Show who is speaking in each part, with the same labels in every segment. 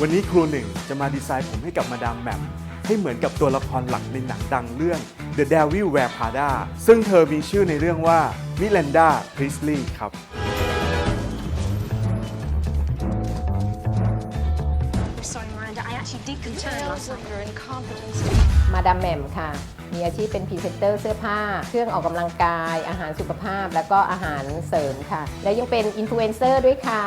Speaker 1: วันนี้ครูหนึ่งจะมาดีไซน์ผมให้กับมาดามแหม่มให้เหมือนกับตัวละครหลักในหนังดังเรื่อง The Devil Wears Prada ซึ่งเธอมีชื่อในเรื่องว่ามิเลนดาพริสลีย์ครับ
Speaker 2: Sorry, Miranda, I actually did concern last night.
Speaker 3: your incompetence.
Speaker 4: มาดามแหม่มค่ะ มีอาชีพเป็นพรีเซนเตอร์เสื้อผ้า เครื่องออกกำลังกาย อาหารสุขภาพ แล้วก็อาหารเสริมค่ะ และยังเป็นอินฟลูเอนเซอร์ด้วยค่ะ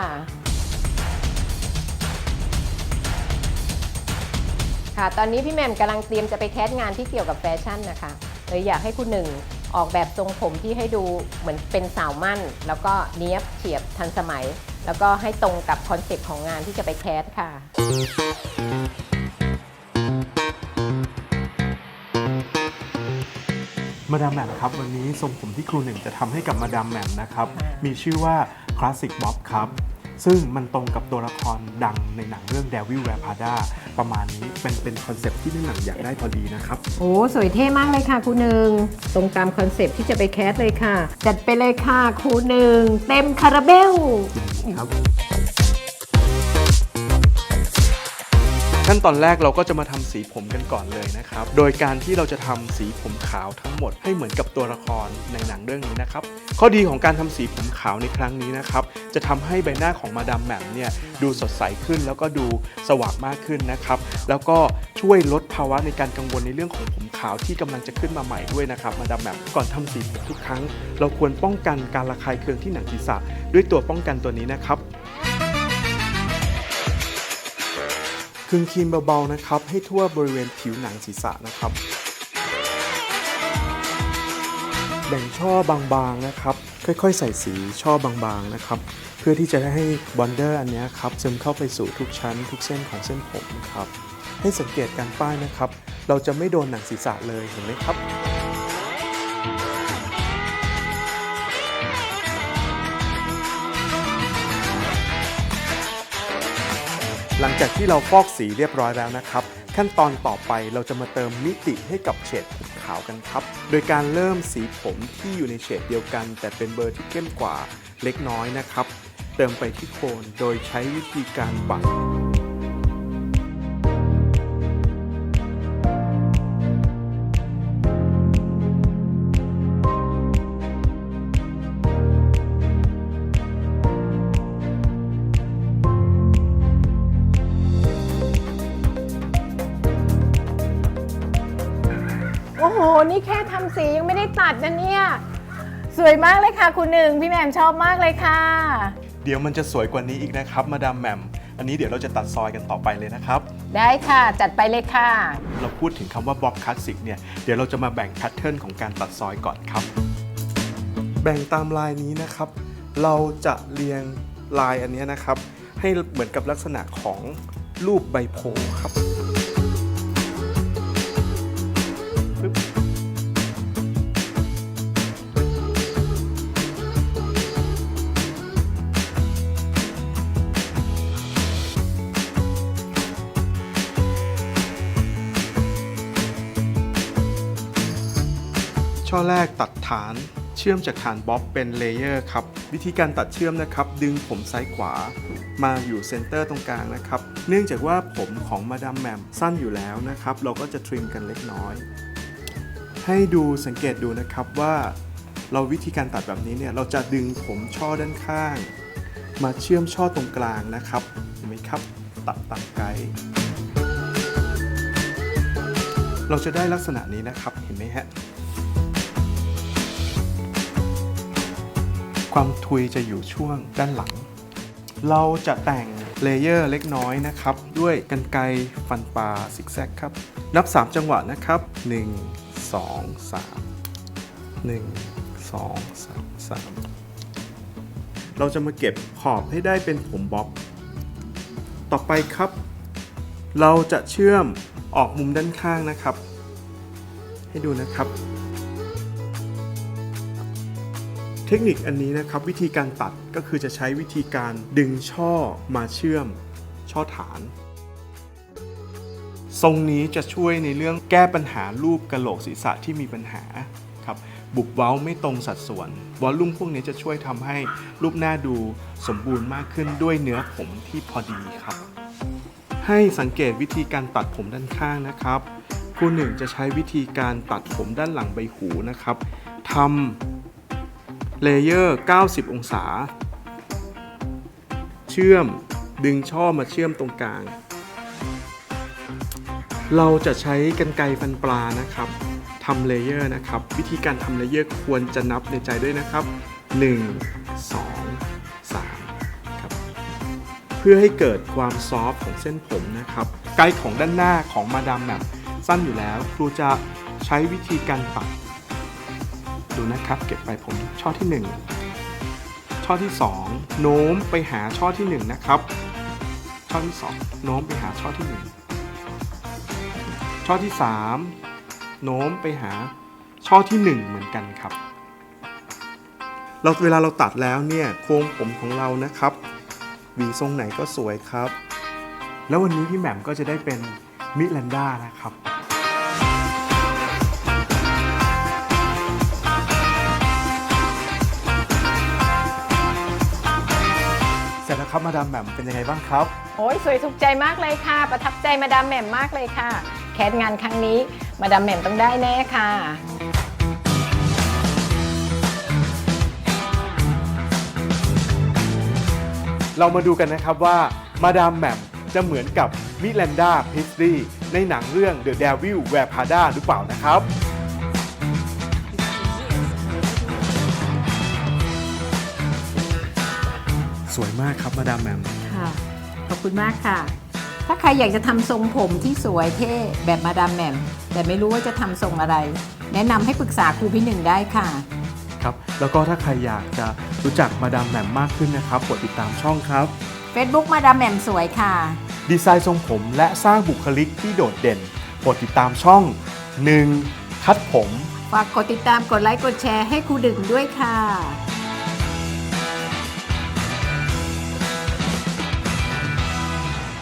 Speaker 4: ค่ะ ตอนนี้พี่แหม่มกำลังเตรียมจะไปแคสงานที่เกี่ยวกับแฟชั่นนะคะเลยอยากให้คุณหนึ่งออกแบบทรงผมที่ให้ดูเหมือนเป็นสาวมั่น แล้วก็เนี้ยบเฉียบทันสมัย แล้วก็ให้ตรงกับคอนเซ็ปต์ของงานที่จะไปแคสค่ะ
Speaker 1: มาดามแหม่มครับ วันนี้ทรงผมที่ครูหนึ่งจะทำให้กับมาดามแหม่มนะครับ มีชื่อว่าคลาสสิกบ๊อบครับ ซึ่งมันตรงกับตัวละครดังในหนังเรื่อง Devil Wears Prada ประมาณนี้เป็นเป็นคอนเซปต์ที่ในหนังอยากได้พอดีนะครับ
Speaker 4: โอ้สวยเท่มากเลยค่ะครูหนึ่งตรงตามคอนเซปต์ที่จะไปแคสเลยค่ะ จัดไปเลยค่ะครูหนึ่งเต็มคาราเบล
Speaker 1: ครับ ขั้นตอนแรกเราก็จะมาทำสีผมกันก่อนเลยนะครับ โดยการที่เราจะทำสีผมขาวทั้งหมดให้เหมือนกับตัวละครในหนังเรื่องนี้นะครับ ข้อดีของการทำสีผมขาวในครั้งนี้นะครับ จะทำให้ใบหน้าของมาดามแหม่มเนี่ยดูสดใสขึ้น แล้วก็ดูสว่างมากขึ้นนะครับ แล้วก็ช่วยลดภาวะในการกังวลในเรื่องของผมขาวที่กำลังจะขึ้นมาใหม่ด้วยนะครับ มาดามแหม่มก่อนทำสีผมทุกครั้ง เราควรป้องกันการระคายเคืองที่หนังศีรษะ ด้วยตัวป้องกันตัวนี้นะครับ คลึงครีมเบาๆนะครับ ให้ทั่วบริเวณผิวหนังศีรษะนะครับ แบ่งช่อบางๆนะครับ ค่อยๆ ใส่สีช่อบางๆนะครับ เพื่อที่จะให้บอนเดอร์อันนี้ครับซึมเข้าไปสู่ทุกชั้น ทุกเส้นของเส้นผมนะครับ ให้สังเกตการป้ายนะครับ เราจะไม่โดนหนังศีรษะเลยเห็นไหมครับ หลังจากที่เราฟอกสีเรียบร้อยแล้วนะครับ ขั้นตอนต่อไปเราจะมาเติมมิติให้กับเฉดผมขาวกันครับ โดยการเริ่มสีผมที่อยู่ในเฉดเดียวกัน แต่เป็นเบอร์ที่เข้มกว่าเล็กน้อยนะครับ เติมไปที่โคนโดยใช้วิธีการบัง
Speaker 4: โอ้โห นี่แค่ทำสียังไม่ได้ตัดนะเนี่ย สวยมากเลยค่ะคุณหนึ่งพี่แหม่มชอบมากเลยค่ะ
Speaker 1: เดี๋ยวมันจะสวยกว่านี้อีกนะครับ มาดามแหม่ม อันนี้เดี๋ยวเราจะตัดซอยกันต่อไปเลยนะครับ
Speaker 4: ได้ค่ะจัดไปเลยค่ะ
Speaker 1: เราพูดถึงคำว่าบ๊อบคลาสสิกเนี่ย เดี๋ยวเราจะมาแบ่งแพทเทิร์นของการตัดซอยก่อนครับ แบ่งตามลายนี้นะครับ เราจะเรียงลายอันเนี้ยนะครับ ให้เหมือนกับลักษณะของรูปใบโพธิ์ครับปึ๊บ ช่อแรกตัดฐานเชื่อมจากฐานบ๊อบเป็นเลเยอร์ครับ วิธีการตัดเชื่อมนะครับ ดึงผมซ้ายขวา มาอยู่เซนเตอร์ตรงกลางนะครับ เนื่องจากว่าผมของมาดามแมมสั้นอยู่แล้วนะครับ เราก็จะทริมกันเล็กน้อย ให้ดูสังเกตดูนะครับว่า เราวิธีการตัดแบบนี้เนี่ย เราจะดึงผมช่อด้านข้าง มาเชื่อมช่อตรงกลางนะครับ เห็นไหมครับ ตัดตามไกด์เราจะได้ลักษณะนี้นะครับ เห็นไหมฮะ ความทุยจะอยู่ช่วงด้านหลัง เราจะแต่งเลเยอร์เล็กน้อยนะครับ ด้วยกันไกฟันปลาซิกแซกครับ นับ 3 จังหวะนะครับ 1 2 3 1 2 3 3 เราจะมาเก็บขอบให้ได้เป็นผมบ๊อบ ต่อไปครับ เราจะเชื่อมออกมุมด้านข้างนะครับ ให้ดูนะครับ เทคนิคอันนี้นะครับวิธีการตัดก็คือจะใช้วิธีการดึงช่อมาเชื่อม ช่อฐาน ทรงนี้จะช่วยในเรื่องแก้ปัญหารูปกระโหลกศีรษะที่มีปัญหาครับบุบเว้าไม่ตรงสัดส่วนวอลลุ่มพวกนี้จะช่วยทำให้รูปหน้าดูสมบูรณ์มากขึ้นด้วยเนื้อผมที่พอดีครับ ให้สังเกตวิธีการตัดผมด้านข้างนะครับครูหนึ่งจะใช้วิธีการตัดผมด้านหลังใบหูนะครับทำ เลเยอร์ 90 องศา เชื่อมดึงช่อมาเชื่อมตรงกลาง เราจะใช้กันไกรฟันปลานะครับทำเลเยอร์นะครับ วิธีการทำเลเยอร์ควรจะนับในใจด้วยนะครับ 1 2 3ครับเพื่อให้เกิดความซอฟต์ของเส้นผมนะครับไกด์ของด้านหน้าของมาดามแมปสั้นอยู่แล้ว ครูจะใช้วิธีการตัด ดูนะครับ เก็บไปผมช่อที่ 1 ช่อที่ 2 โน้มไปหาช่อที่ 1 นะครับ ช่อที่ 2 โน้มไปหาช่อที่ 1 ช่อที่ 3 โน้มไปหาช่อที่ 1 เหมือนกันครับ เราเวลาเราตัดแล้วเนี่ยโครงผมของเรานะครับหวีทรงไหนก็สวยครับ แล้ววันนี้พี่แหม่มก็จะได้เป็นมิลันดานะครับ มาดามแหม่มเป็นยังไงบ้างครับ
Speaker 4: โอ้ยสวยถูกใจมากเลยค่ะ ประทับใจมาดามแหม่มมากเลยค่ะ แคสงานครั้งนี้ มาดามแหม่มต้องได้แน่ค่ะ
Speaker 1: เรามาดูกันนะครับว่ามาดามแหม่มจะเหมือนกับมิลันดาพิสลีในหนังเรื่อง The Devil Wears Prada หรือเปล่านะครับ สวยมากครับมาดามแหม่ม
Speaker 4: ค่ะขอบคุณมากค่ะ ถ้าใครอยากจะทำทรงผมที่สวยเท่แบบมาดามแหม่มแต่ไม่รู้ว่าจะทำทรงอะไร แนะนำให้ปรึกษาครูพี่หนึ่งได้ค่ะ
Speaker 1: ครับ แล้วก็ถ้าใครอยากจะรู้จักมาดามแหม่มมากขึ้นนะครับกดติดตามช่องครับ
Speaker 4: Facebook มาดามแหม่มสวยค่ะ
Speaker 1: ดีไซน์ทรงผมและสร้างบุคลิกที่โดดเด่นกดติดตามช่อง 1. คัดผม
Speaker 4: ฝากกดติดตามกดไลค์กดแชร์ให้ครูดึงด้วยค่ะ